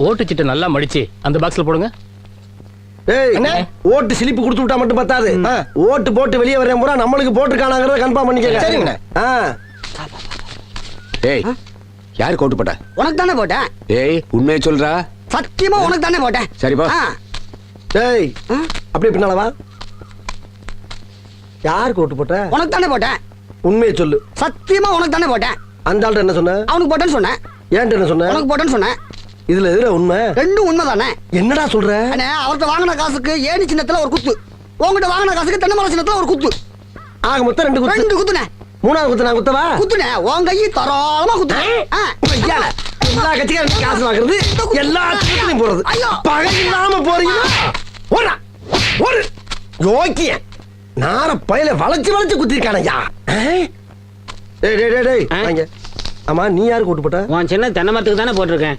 ஓட்டு சீட்டை நல்லா மடிச்சு அந்த பாக்ஸ்ல போடுங்க. ஏய் என்ன? ஓட்டு சிலிப்பு கொடுத்து விட்டா மட்டும் பத்தாது. ஆ. ஓட்டு போட்டு வெளியே வரேன் பூரா நம்மளுக்கு போட்டுருக்கானாங்கிறத கன்ஃபார்ம் பண்ணிக்கங்க. சரிங்கண்ணே. ஆ. ஏய் யார் கோட்டு போட்ட? உனக்கு தானே போட்டேன் ஏய் உண்மையை சொல்றா. சத்தியமா உனக்கு தானே போட்டேன் சரிப்பா ஆ, டேய் அப்படியே பின்னால வா. யாருக்கு ஓட்டு போட்ட? உனக்கு தானே போட்டேன் உண்மையை சொல்லு. சத்தியமா உனக்கு தானே போட்டேன் அந்த ஆள்கிட்ட என்ன சொன்ன? அவனுக்கு போட்டேன்னு சொன்னேன் ஏன்ட்ட என்ன சொன்ன? உனக்கு போட்டேன்னு சொன்னேன் இதுல எதுல உண்மை? ரெண்டும் உண்மைதானே? என்னடா சொல்ற? அண்ணே அவர்கிட்ட வாங்கின காசுக்கு ஏணி சின்னத்துல ஒரு குத்து. உங்ககிட்ட வாங்கின காசுக்கு தென்னை மரம் சின்னத்துல ஒரு குத்து. ஆக மொத்தம் ரெண்டு குத்து. ரெண்டு குத்துனே மூணாவது குத்து நான் குத்தவா? குத்துனே உன் கையை தாராளமா குத்துனே ஆ. ஐயா, எல்லா கட்சிக்காரும் காசு வாங்குறது எல்லா கட்சியும் போறது. ஐயோ. பகை இல்லாம போறீங்களா? ஓடா ஓடு. யோக்கிய. நார பயில வளைச்சு வளைச்சு குத்திருக்கானய்யா டேய் டேய் டேய் ஆமா நீ யாருக்கு ஓட்டு போட்ட? உன் சின்ன தென்னை மரத்துக்கு தானே போட்டிருக்கேன்.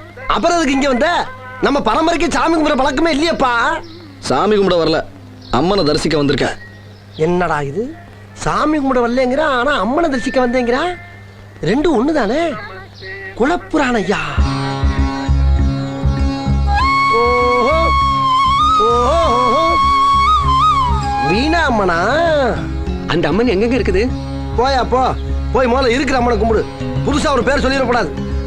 அப்புறம் அதுக்கு இங்க வந்த? நம்ம பரம்பரைக்கு சாமி கும்பிட பழக்கமே இல்லையேப்பா. சாமி கும்பிட வரல. அம்மனை தரிசிக்க வந்திருக்கேன். என்னடா இது? சாமி கும்பிட வரலங்கிறான் ஆனா அம்மனை தரிசிக்க வந்தேங்கிறான் ரெண்டும் ஒண்ணு தானே குலப்புராண ஐயா. வீணா அம்மனா? அந்த அம்மன் எங்கெங்க இருக்குது? போயா போ. போய் முதல்ல இருக்கிற அம்மனை கும்பிடு. புதுசா ஒரு பேர் சொல்லிடக்கூடாது.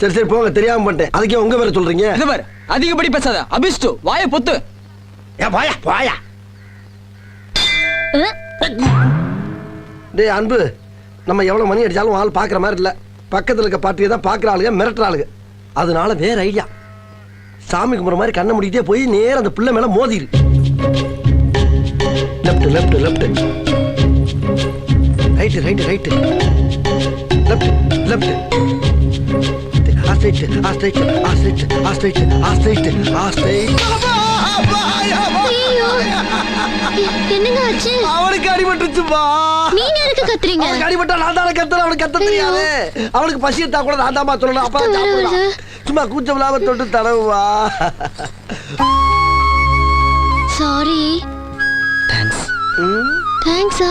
சரி சரி போங்க தெரியாம பண்ணிட்டேன். அதுக்கே உங்க பேரை சொல்றீங்க? இது பாரு அதிகப்படி பேசாத. அபிஷ்டு வாய பொத்து. போயா போயா அஹ், டேய் அன்பு நம்ம எவ்வளவு மணி அடிச்சாலும் ஆள் பாக்குற மாதிரி இல்ல. பக்கத்துல இருக்க பாட்டியை தான் பாக்குற ஆளுங்க மிரட்டுற ஆளுங்க. அதனால வேற ஐடியா. சாமி கும்பிட்ற மாதிரி கண்ணை முடிக்கிட்டே போய் நேரா அந்த பிள்ளை மேல மோதிரு. Left left left right right right left left ah straight ah straight ah straight ah straight ah straight ah straight ஐயோ என்னங்க ஆச்சு? அவனுக்கு அடிபட்டுச்சுப்பா நீங்க எதுக்கு கத்துறீங்க? அவனுக்கு அடிபட்டா நான் தானே கத்தல அவனுக்கு கத்த தெரியாது. அவனுக்கு பசி எடுத்தா கூட நான் சொல்லணும் அப்ப சாப்பிடலாம். சும்மா கூச்சம் இல்லாம தொட்டு தடவுவா. சாரி தேங்க்ஸ் ம், தேங்க்ஸா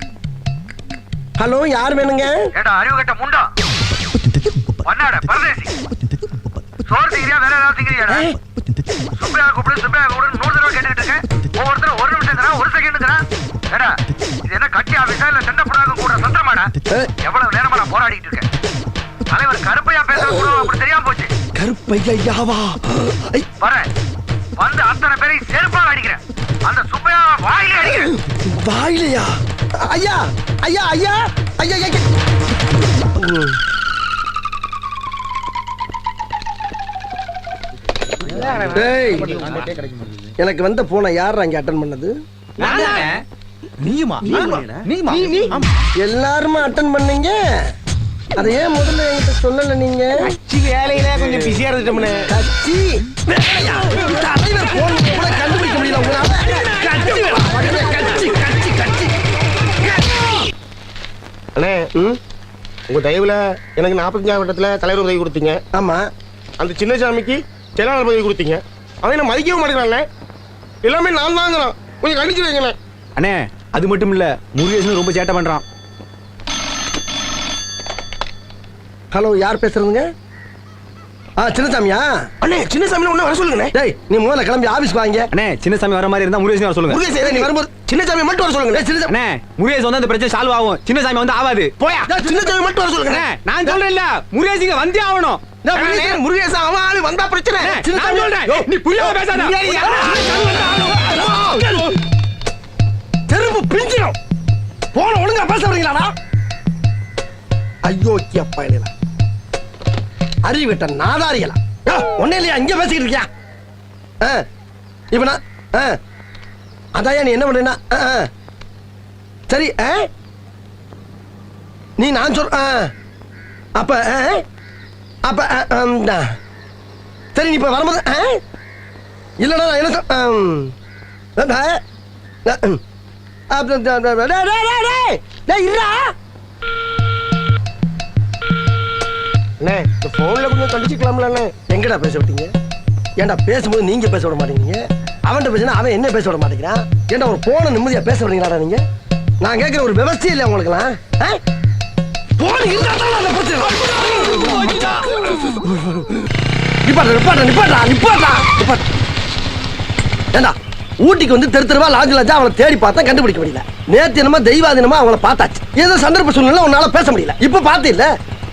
ஹலோ யார் வேணுங்க? ஏடா அறிவு கட்ட முண்டா? பண்ணாட பரதேசி. சோறு திங்கிறியா வேற ஏதாவது திங்கிறியாடா சுப்பையா கூப்பிடு சுப்பையா கூப்பிடு நூறு தடவை கேட்டுக்கிட்டு இருக்கேன். ஒவ்வொருத்தரும் ஒரு நிமிஷம் ஒரு செகண்ட் ஏடா இது என்ன கட்சி ஆபீஸா இல்ல சண்டை போடாத கூட சந்திரமாடா எவ்வளவு நேரமா நான் போராடிட்டு இருக்கேன். தலைவர் கருப்பையா பேசுற கூட அப்படி தெரியாம போச்சு. கருப்பையாவா? வரேன் வந்து அத்தனை பேரையும் செருப்பால் அடிக்கிறேன். அந்த சுப்பையா வாயிலே அடிக்கிறேன். வாயிலையா? ஐயா ஐயா ஐயா ஐயா ஐயா எனக்கு வந்த போனை யார் அங்க அட்டன் பண்ணது? நீயுமா? நீயுமா? எல்லாருமே அட்டன் பண்ணீங்க? அதை ஏன் முதல்ல என்கிட்ட சொல்லல நீங்க? வேலையில கொஞ்சம் பிஸியா இருந்துட்டோம்னு. கட்சி? தலைவர் போன் கூட கண்டுபிடிக்க முடியல உங்களால. அண்ணே ம், உங்க தயவுல எனக்கு நாற்பத்தஞ்சாம் வட்டத்துல தலைவர் உதவி கொடுத்தீங்க. ஆமா. அந்த சின்னசாமிக்கு செயலாளர் பதவி கொடுத்தீங்க. அவன் என்ன மதிக்கவே மாட்டேங்கிறான்ல எல்லாமே நான் தாங்கிறான். கொஞ்சம் கண்டிச்சு வைங்கண்ணே அண்ணே அது மட்டும் இல்ல முருகேசன் ரொம்ப சேட்டை பண்றான். ஹலோ யார் பேசுறதுங்க? ஆ சின்னசாமியா அண்ணே சின்னசாமி ஒண்ணு வர சொல்லுங்கண்ணே டேய் நீ முதல்ல கிளம்பி ஆபீஸ் வாங்க அண்ணே சின்னசாமி வர மாதிரி இருந்தா முருகேசன் வர சொல்லுங்க நீ வரும்போது சின்னசாமி மட்டும் வர சொல்லுங்க சின்னசாமி அண்ணே முருகேசன் வந்து அந்த பிரச்சனை சால்வ் ஆகும் சின்னசாமி வந்து ஆகாது போயா சின்னசாமி மட்டும் வர சொல்லுங்க நான் சொல்றேன் இல்ல வந்தே ஆகணும் முருகேசன் அவன் ஆளு வந்தா பிரச்சனை நான் சொல்றேன் நீ புரியாம பேசாத தெருப்பு பிஞ்சிடும் போன ஒழுங்கா பேச வரீங்களாடா ஐயோ இல்லையா அறிவிட்ட நாதாரியலா ஒன்னே இல்லையா இங்க பேசிக்கிட்டு இருக்கியா ஆ, நான் ஆ, அதாயா நீ என்ன பண்ணா சரி ஆ? நீ நான் சொல் ஆ. அப்ப அப்ப சரி நீ இப்ப வரும்போது ஆ? இல்லடா நான் என்ன சொல் ஆ, டேய், இருடா. அண்ணே இந்த போன்ல கொஞ்சம் கழிச்சுக்கலாம்லண்ணே எங்கடா பேச விட்டீங்க? ஏன்டா பேசும்போது நீங்க பேச விட மாட்டேங்கிறீங்க? அவன்கிட்ட பேசினா அவன் என்ன பேச விட மாட்டேங்கிறான்? ஏன்டா ஒரு போன நிம்மதியா பேச விடுறீங்களாடா நீங்க? நான் கேட்கிற ஒரு விவசாயம் இல்லை உங்களுக்குலாம் போன் இருந்தா அந்த பிரச்சனை நிப்பாட்டா நிப்பாட்டா நிப்பாட்டா நிப்பாட்டா நிப்பாட்டா. ஏண்டா ஊட்டிக்கு வந்து தெரு தெருவா லாஜ் லாஜா அவளை தேடி பார்த்தா கண்டுபிடிக்க முடியல. நேத்து என்னமோ தெய்வாதீனமா அவளை பார்த்தாச்சு. ஏதோ சந்தர்ப்ப சூழ்நிலை உன்னால பேச முடியல. இப்ப பார்த்து இல்லை?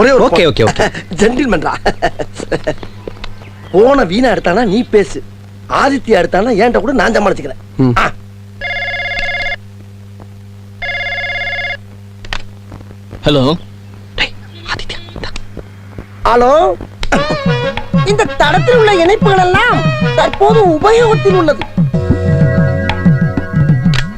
ஒரே ஒரு Okay, okay, okay. ஜென்டில்மேன்டா போன வீணா எடுத்தானா நீ பேசு. ஆதித்யா எடுத்தானா ஏன்ட்ட கூட நான் சமாளிச்சுக்கிறேன். ஹலோ. ஹலோ? இந்த தடத்தில் உள்ள இணைப்புகள் எல்லாம் தற்போது உபயோகத்தில் உள்ளது.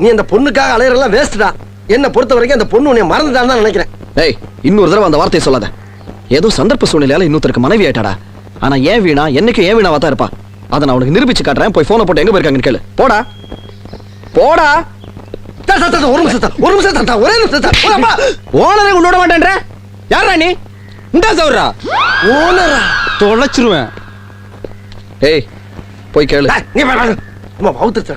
நீ அந்த பொண்ணுக்காக அலையறெல்லாம் வேஸ்ட்டா என்ன பொறுத்த வரைக்கும் அந்த பொண்ணு உன்னை மறந்துட்டான்னு தான் நினைக்கிறேன். ஏய் இன்னொரு தடவை அந்த வார்த்தையை சொல்லாத. ஏதோ சந்தர்ப்ப சூழ்நிலையால இன்னொருத்தருக்கு மனைவி ஆயிட்டாடா. ஆனா ஏன் வீணா என்னைக்கு ஏன் வீணாவா தான் இருப்பா? அதை நான் உனக்கு நிரூபிச்சு காட்டுறேன். போய் போனை போட்டு எங்க போயிருக்காங்கன்னு கேளு. போடா. போடா. ஒரு நிமிஷம் ஒரு நிமிஷம் ஒரே நிமிஷம். ஓனரை உன்னோட மாட்டேன்ற? யாரா நீ? சௌரா ஓனரா? தொலைச்சிருவேன். ஏய் போய் கேளு. நீ. அம்மா, வவுத்துருச்சு.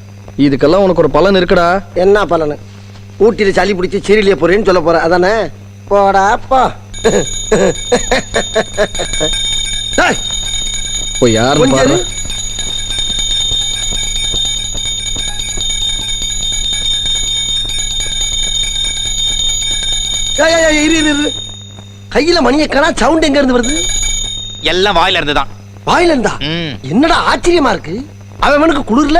இதுக்கெல்லாம் உனக்கு ஒரு பலன் இருக்குடா. என்ன பலனு? ஊட்டியில் சளி பிடிச்சி சீரியலிய போறேன்னு சொல்ல போற அதானே? போடா போ. போய் பாரு. கையில மணியை காணா சவுண்ட் எங்க இருந்து வருது? எல்லாம் வாயில இருந்து தான் வாயில இருந்தா? ம். என்னடா ஆச்சரியமா இருக்கு? அவனுக்கு குளிர்ல?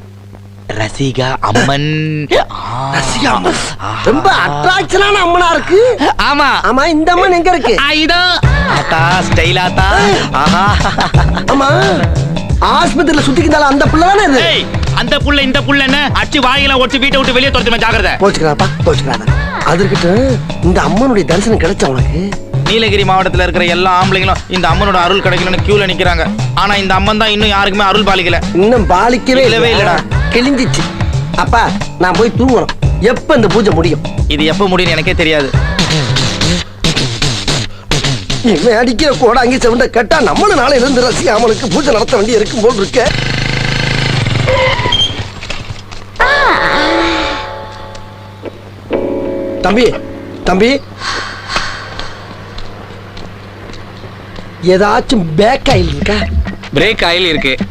ரசிகா அம்மன். ரசிகா அம்மன். ரொம்ப அட்ராக்ஷனான அம்மனா இருக்கு. ஆமா. ஆமா இந்த அம்மன் எங்க இருக்கு? இதோ ஆத்தா ஸ்டைல் ஆத்தா. ஆஹா. ஆமா. ஆஸ்பத்திரியில சுத்திக்கிட்டால அந்த பிள்ளை தானே இது? அந்த புள்ள இந்த புள்ள என்ன? அடிச்சு வாயிலாம் ஒடிச்சு வீட்டை விட்டு வெளியே துரத்துமே ஜாக்கிரதை. போச்சுக்கிறாப்பா போச்சுக்கிறாத அது இருக்கட்டும் இந்த அம்மனுடைய தரிசனம் கிடைச்ச உனக்கு? நீலகிரி மாவட்டத்துல இருக்கிற எல்லா ஆம்பளைங்களும் இந்த அம்மனோட அருள் கிடைக்கணும்னு கியூல நிக்கிறாங்க. ஆனா இந்த அம்மன் தான் இன்னும் யாருக்குமே அருள் பாலிக்கல. இன்னும் பாலிக்கவே இல்லவே இல்லடா. கிழிஞ்சிச்சு. அப்பா நான் போய் தூங்கணும். எப்ப இந்த பூஜை முடியும்? இது எப்ப முடியும்னு எனக்கே தெரியாது. இவன் அடிக்கிற கூட அங்கே செவண்ட கேட்டா நம்மளும் நாளையில இருந்து ரசி அவனுக்கு பூஜை நடத்த வேண்டி இருக்கும் போல் இருக்க. தம்பி தம்பி. ஏதாச்சும் பேக் ஆயில் இருக்கா? பிரேக் ஆயில் இருக்கு.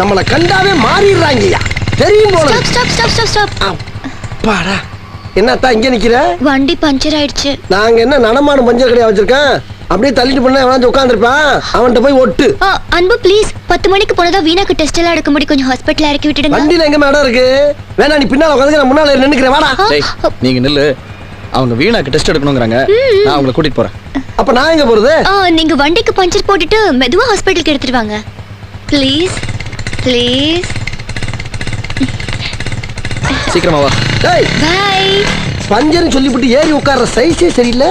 நம்மள கண்டாவே மாறிடுறாங்கய்யா. தெரியும் போல stop stop stop stop stop அப்பாடா. என்னத்தா இங்க நிக்கிற? வண்டி பஞ்சர் ஆயிடுச்சு. நாங்க என்ன நடமாடும் பஞ்சர் கடையா வச்சிருக்கேன்? அப்படியே தள்ளிட்டு பண்ண எவனாச்சும் உட்காந்துருப்பான் அவன்கிட்ட போய் ஒட்டு. ஆ, அன்பு ப்ளீஸ் பத்து மணிக்கு போனதா வீணாக்கு டெஸ்ட் எல்லாம் எடுக்க முடியும் கொஞ்சம் ஹாஸ்பிட்டல் இறக்கி விட்டுடுங்க. வண்டியில எங்க இடம் இருக்கு? வேணா நீ பின்னால உட்காந்து நான் முன்னால நின்னுக்கிறேன். வாடா. நீங்க நில்லு. அவங்க வீணாக்கு டெஸ்ட் எடுக்கணுங்கிறாங்க. நான் அவங்களை கூட்டிட்டு போறேன். அப்ப நான் எங்க போறது? ஆ, நீங்க வண்டிக்கு பஞ்சர் போட்டுட்டு மெதுவா ஹாஸ்பிட்டலுக்கு எடுத்துட்டு வாங்க. ப்ளீஸ் ப்ளீஸ் சீக்கிரமா வா. டேய்! பை பஞ்சர்னு சொல்லிவிட்டு ஏறி உட்கார்ற சைஸே சரியில்லை.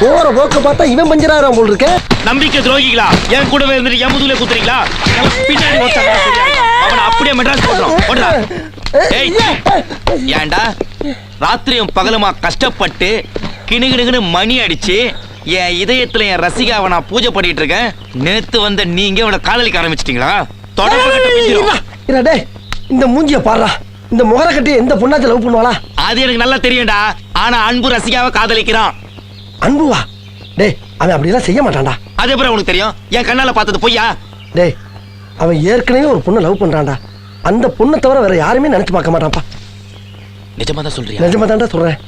போற போக்க பார்த்தா இவன் பஞ்சராகிறான் போல் இருக்க நம்பிக்கை துரோகிகளா? என் கூடவே இருந்துட்டு என் முதுகுல குத்துறீங்களா? பின்னாடி ஒருத்தன் சரியா? அவனை அப்படியே மெட்ராஸ் போடுறோம் ஓடுறா. ஏய், ஏன்டா? ராத்திரியும் பகலுமா கஷ்டப்பட்டு கிணுகிணுகினு மணி அடிச்சு என் இதயத்துல என் ரசிகாவை நான் பூஜை பண்ணிட்டு இருக்கேன். நேத்து வந்த நீங்க அவனை காதலிக்க ஆரம்பிச்சிட்டீங்களா? தொடர்பு இந்த மூஞ்சிய பாடுறா இந்த முகர கட்டி எந்த பொண்ணாச்சும் லவ் பண்ணுவாளா? அது எனக்கு நல்லா தெரியும்டா. ஆனா அன்பு ரசிகாவை காதலிக்கிறான். அன்புவா? டேய் அவன் அப்படிலாம் செய்ய மாட்டான்டா. அது எப்படி உனக்கு தெரியும்? என் கண்ணால பார்த்தது பொய்யா? டேய் அவன் ஏற்கனவே ஒரு பொண்ணை லவ் பண்றான்டா. அந்த பொண்ணை தவிர வேற யாருமே நினைச்சு பார்க்க மாட்டான்ப்பா. நிஜமா தான் சொல்றியா? நிஜமா தான்டா சொல்றேன்.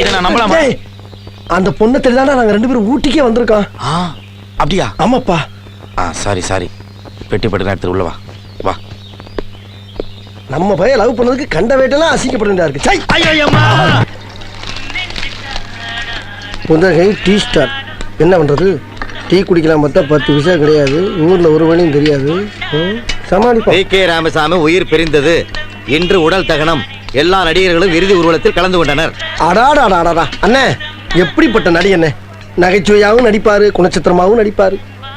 இதை நான் நம்பலாமா? அந்த பொண்ணை தெரியாதா நாங்க ரெண்டு பேரும் ஊட்டிக்கே வந்திருக்கோம். ஆ அப்படியா? ஆமாப்பா. ஆ சாரி சாரி. பெட்டி பட்டு எடுத்து உள்ள வா. வா. நம்ம பையன் லவ் பண்ணதுக்கு கண்ட வேட்டெல்லாம் அசிங்கப்பட இருக்கு. சை புதகை டீ ஸ்டார் என்ன பண்றது? டீ குடிக்கலாம் பார்த்தா பத்து பைசா கிடையாது. ஊர்ல ஒரு வழியும் தெரியாது. ம், சமாளிப்போம். கே ராமசாமி உயிர் பிரிந்தது. இன்று உடல் தகனம். எல்லா நடிகர்களும் இறுதி ஊர்வலத்தில் கலந்து கொண்டனர். அடாடாடாடாடா அண்ணே எப்படிப்பட்ட நடி அண்ணே நகைச்சுவையாகவும் நடிப்பாரு குணச்சித்திரமாகவும் நடிப்பாரு.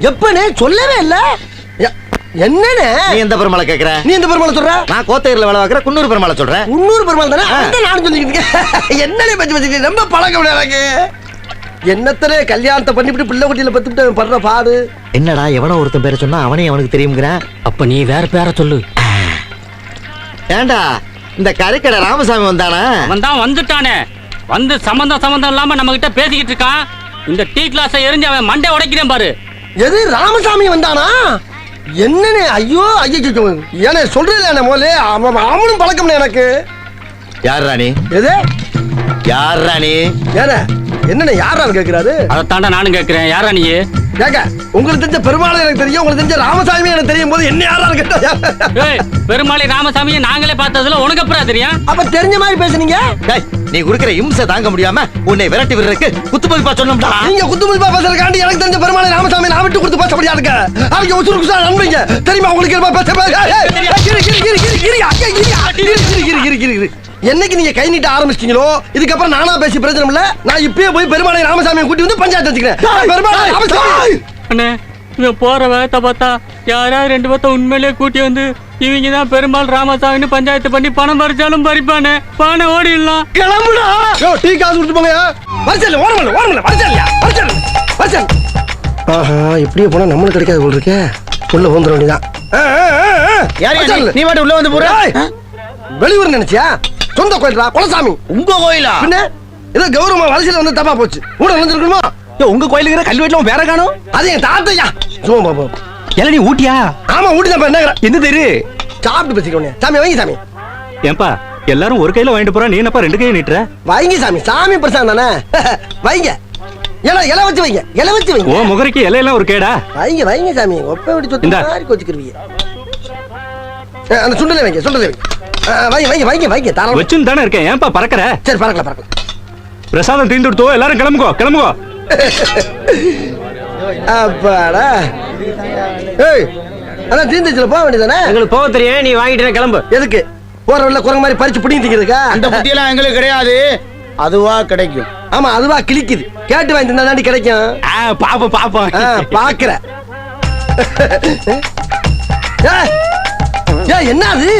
எப்பனே சொல்லவே இல்ல. எ- என்னண்ணே நீ எந்த பெருமாளை கேக்குற? நீ எந்த பெருமாளை சொல்ற? நான் கோத்தகிரில வேலை பார்க்குற குன்னூர் பெருமாளை சொல்றேன். முன்னூறு பெருமாள் தானே? நானும் சொல்லிக்கிட்டு இருக்கேன். என்னனே பத்தி வச்சுக்கிட்டு ரொம்ப பழக்கம் எனக்கு. என்னத்தனே கல்யாணத்தை பண்ணிவிட்டு பிள்ளை குட்டியில பத்துட்டு அவன் படுற பாடு? என்னடா எவனோ ஒருத்தன் பேரை சொன்னா அவனே அவனுக்கு தெரியுங்கிறேன் அப்ப நீ வேற பேரை சொல்லு. ஏன்டா இந்த கறிக்கடை ராமசாமி வந்தானா? அவன் தான் வந்துட்டானே. வந்து சம்பந்தம் சம்பந்தம் இல்லாம நம்ம கிட்ட பேசிக்கிட்டு இருக்கான். இந்த டீ கிளாஸை எரிஞ்சு அவன் மண்டை உடைக்கிறேன் பாரு. எது ராமசாமி வந்தானா? என்னனே ஐயோ ஐயோ ஏனே சொல்றேன் முதல்ல அவன் அவனும் பழக்கம்னே எனக்கு. யார் ராணி? எது? யார் ராணி ஏனே என்னண்ணே யாரான்னு கேக்குறாரு அதைத்தாண்டா நானும் கேட்கிறேன் யாரா நீ ஏங்க உங்களுக்கு தெரிஞ்ச பெருமாள் எனக்கு தெரியும் உங்களுக்கு தெரிஞ்ச ராமசாமி எனக்கு தெரியும் போது என்ன யாரான்னு கேட்டா பெருமாளை ராமசாமியை நாங்களே பார்த்ததுல உனக்கு அப்புறம் தெரியும் அப்ப தெரிஞ்ச மாதிரி பேசுனீங்க டேய், நீ குடுக்கிற இம்சை தாங்க முடியாம உன்னை விரட்டி விடுறதுக்கு குத்துமதிப்பா சொன்னோம்டா நீங்க குத்துமதிப்பா பேசுறதுக்காண்டி எனக்கு தெரிஞ்ச பெருமாளை ராமசாமி நான் விட்டு கொடுத்து பேச முடியாது அவங்க உசுறு குசா நண்பீங்க தெரியுமா உங்களுக்கு என்ன பேச என்னைக்கு நீங்க கை நீட்ட ஆரம்பிச்சிட்டீங்களோ? இதுக்கப்புறம் நானா பேசி பிரச்சனை இல்ல. நான் இப்பயே போய் பெருமாளை ராமசாமியை கூட்டி வந்து பஞ்சாயத்து வச்சுக்கிறேன். பெருமாளை ராமசாமி அண்ணே இவன் போற வேகத்தை பார்த்தா யாராவது ரெண்டு பேர்த்த உண்மையிலேயே கூட்டி வந்து இவங்க தான் பெருமாள் ராமசாமின்னு பஞ்சாயத்து பண்ணி பணம் பறிச்சாலும் பறிப்பானே. பானை ஓடிடலாம். கிளம்புடா. யோ டீ காசு கொடுத்து போங்க. வரச்சல் ஓரமல்ல ஓரமல்ல வரச்சல்யா வரச்சல் வரச்சல் ஆஹா இப்படியே போனா நம்மளுக்கு கிடைக்காது போல் இருக்கே. உள்ள வந்துட வேண்டியதான் யார் நீ? நீ மட்டும் உள்ள வந்து போற? வெளியூர் நினைச்சியா? சொந்த கோயில்ரா குலசாமி. உங்க கோயிலா? பின்ன ஏதோ கௌரவமா வரிசையில வந்து தப்பா போச்சு. கூட வந்துருக்கணுமா உங்க கோயிலுக்கு கல்வெட்டுல உன் பேர காணும்? அது என் தாத்தையா சும்மா பாப்பா எல்லாம் நீ ஊட்டியா? ஆமா ஊட்டி தான் என்ன எந்த தெரு? சாப்பிட்டு பேசிக்கோங்க சாமி வைங்க சாமி. ஏன்பா எல்லாரும் ஒரு கையில வாங்கிட்டு போறா நீ என்னப்பா ரெண்டு கையை நீட்டுற? வைங்க சாமி. சாமி பிரசாதம் தானே? வைங்க. இலை இலை வச்சு வைங்க. இலை வச்சு வைங்க. ஓ முகரைக்கு இலையெல்லாம் ஒரு கேடா? வைங்க வைங்க சாமி. ஒப்ப விட்டு சொத்து. மாதிரி கோச்சுக்கிருவீங்க அஹ், அந்த சுண்டலை வைங்க சுண்டலை வைங்க. வைங்க வைங்க வைங்க வைங்க தாராளமா. வச்சுன்னு தானே இருக்கேன். ஏன்பா பறக்கற? சரி பறக்கல பறக்கல. பிரசாதம் தீர்ந்து கொடுத்தோ எல்லாரும் கிளம்புகோ கிளம்புகோ அப்பாடா. ஏய் அதான் தீர்ந்துச்சுல போக வேண்டியதானே எங்களுக்கு போக தெரியும் நீ வாங்கிட்டு கிளம்பு. எதுக்கு? போற வழியில குரங்கு மாதிரி பறிச்சு பிடிங்கி திங்கிறதுக்கா அந்த புத்தியெல்லாம் எங்களுக்கு கிடையாது. அதுவா கிடைக்கும். ஆமா அதுவா கிழிக்குது. கேட்டு வாங்கி தந்தா தாண்டி கிடைக்கும் பாப்போம் பாப்போம். ஆ, பாக்குற என்னது என்ன அது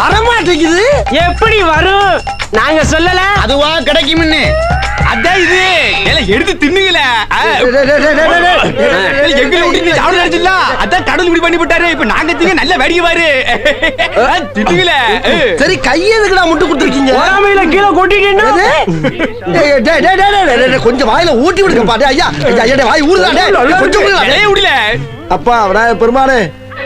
வரமாட்டேங்குது எப்படி வரும் நாங்க சொல்லல அதுவா கிடைக்கும்னு அதான் இது ஏல எடுத்து தின்னுங்கல எங்க விட்டு சாப்பிட நினைச்சில அதான் கடல் குடி பண்ணி போட்டாரு இப்ப நாங்க திங்க நல்ல வேடிக்கை பாரு சரி கைய எதுக்குடா முட்டு கொடுத்துருக்கீங்க ஓராமையில கீழே கொட்டிட்டேன்னா கொஞ்சம் வாயில ஊட்டி விடுங்க பாட்டு ஐயா ஐயா வாய் ஊறுதாடே கொஞ்சம் ஊறுதாடே ஊடல அப்பா விநாயகர் பெருமானே